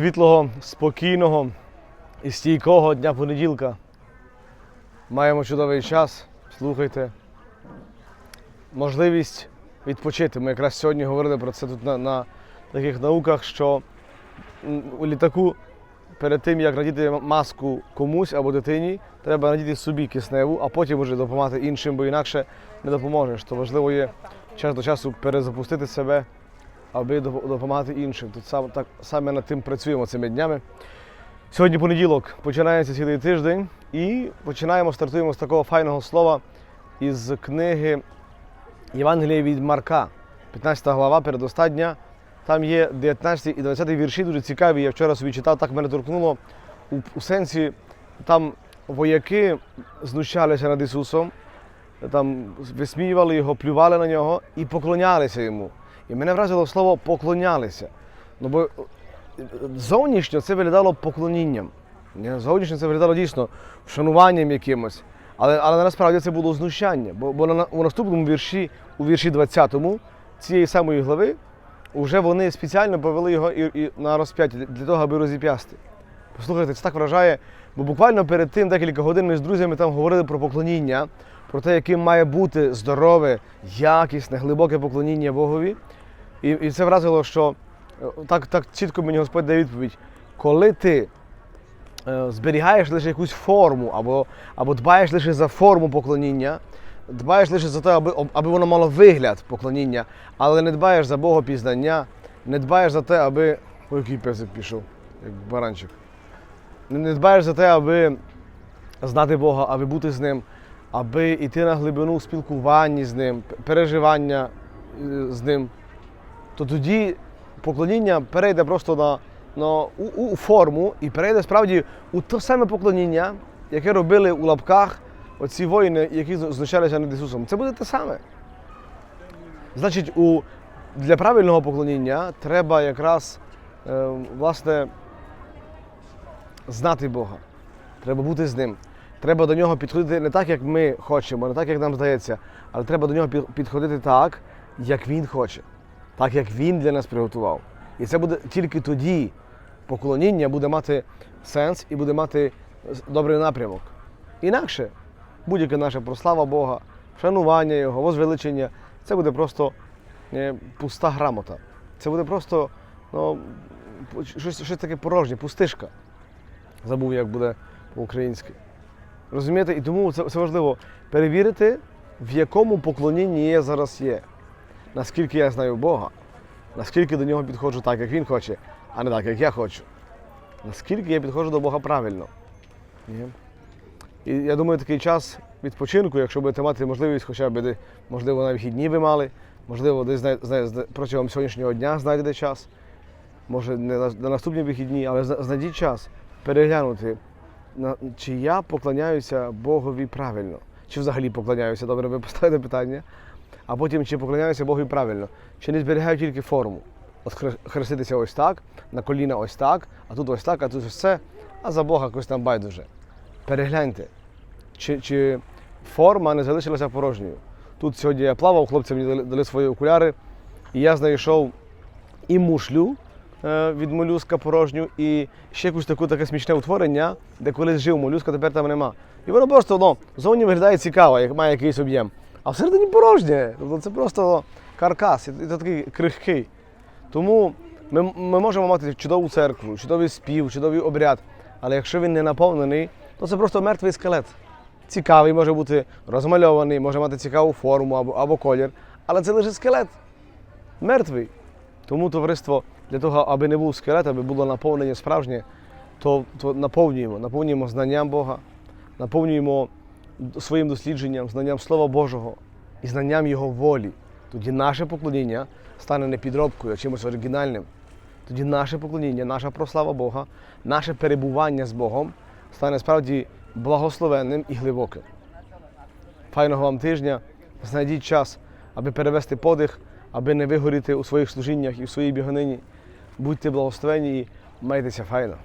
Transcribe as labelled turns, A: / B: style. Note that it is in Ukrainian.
A: світлого, спокійного і стійкого дня понеділка. Маємо чудовий час. Слухайте. Можливість відпочити. Ми якраз сьогодні говорили про це тут на, на таких науках, що у літаку перед тим, як надіти маску комусь або дитині, треба надіти собі кисневу, а потім вже допомагати іншим, бо інакше не допоможеш. То важливо є час до часу перезапустити себе, аби допомагати іншим. Тут сам, так, саме над тим працюємо цими днями. Сьогодні понеділок починається цілий тиждень і починаємо, стартуємо з такого файного слова із книги Євангелія від Марка, 15 глава, передостання. Там є 19 і 20 вірші, дуже цікаві. Я вчора собі читав, так мене торкнуло у, у сенсі, там вояки знущалися над Ісусом, там висміювали його, плювали на нього і поклонялися йому. І мене вразило слово поклонялися. Ну, бо зовнішньо це виглядало поклонінням. Зовнішньо це виглядало дійсно вшануванням якимось. Але, але насправді це було знущання. Бо, бо на, у наступному вірші, у вірші 20-му цієї самої глави, вже вони спеціально повели його і, і на розп'яття для того, аби розіп'ясти. Послухайте, це так вражає, бо буквально перед тим декілька годин ми з друзями там говорили про поклоніння, про те, яким має бути здорове, якісне, глибоке поклоніння Богові. І, і це вразило, що е, так, так чітко мені Господь дає відповідь, коли ти е, зберігаєш лише якусь форму, або, або дбаєш лише за форму поклоніння, дбаєш лише за те, аби, аби воно мало вигляд поклоніння, але не дбаєш за Богопізнання, не дбаєш за те, аби. Ой, який песик пішов, як баранчик. Не, дбаєш за те, аби знати Бога, аби бути з ним, аби йти на глибину в спілкуванні з ним, переживання е, з ним, то тоді поклоніння перейде просто на, на у, у форму і перейде справді у те саме поклоніння, яке робили у лапках оці воїни, які знущалися над Ісусом. Це буде те саме. Значить, у, для правильного поклоніння треба якраз е, власне знати Бога. Треба бути з ним. Треба до нього підходити не так, як ми хочемо, не так, як нам здається, але треба до нього підходити так, як він хоче, так, як він для нас приготував. І це буде тільки тоді поклоніння буде мати сенс і буде мати добрий напрямок. Інакше будь-яка наша прослава Бога, шанування Його, возвеличення це буде просто е, пуста грамота. Це буде просто ну, щось, щось таке порожнє, пустишка. Забув, як буде по-українськи. Розумієте? І тому це, це важливо перевірити, в якому поклонінні я зараз є. Наскільки я знаю Бога, наскільки до нього підходжу так, як Він хоче, а не так, як я хочу. Наскільки я підходжу до Бога правильно. І я думаю, такий час відпочинку, якщо будете мати можливість, хоча б можливо на вихідні ви мали, можливо, десь протягом сьогоднішнього дня знайдете час, може не на, на наступні вихідні, але знайдіть час переглянути, чи я поклоняюся Богові правильно, чи взагалі поклоняюся, добре, ви поставите питання, а потім чи поклоняюся Богові правильно, чи не зберігаю тільки форму. От хреститися ось так, на коліна ось так, а тут ось так, а тут ось це, а за Бога якось там байдуже. Перегляньте, чи, чи форма не залишилася порожньою. Тут сьогодні я плавав, хлопці мені дали, дали свої окуляри, і я знайшов і мушлю е, від молюска порожню, і ще якусь таку таке смішне утворення, де колись жив молюска, тепер там нема. І воно просто ну, зовні виглядає цікаво, як має якийсь об'єм. А всередині порожнє. Тобто це просто каркас, і це такий крихкий. Тому ми, ми можемо мати чудову церкву, чудовий спів, чудовий обряд. Але якщо він не наповнений, то це просто мертвий скелет. Цікавий може бути розмальований, може мати цікаву форму або, або колір, але це лише скелет. Мертвий. Тому товариство для того, аби не був скелет, аби було наповнення справжнє, то, то наповнюємо, наповнюємо знанням Бога, наповнюємо своїм дослідженням, знанням Слова Божого і знанням Його волі. Тоді наше поклоніння стане не підробкою, а чимось оригінальним. Тоді наше поклоніння, наша прослава Бога, наше перебування з Богом стане справді благословенним і глибоким. Файного вам тижня, знайдіть час, аби перевести подих, аби не вигоріти у своїх служіннях і в своїй біганині. Будьте благословені і майтеся файно.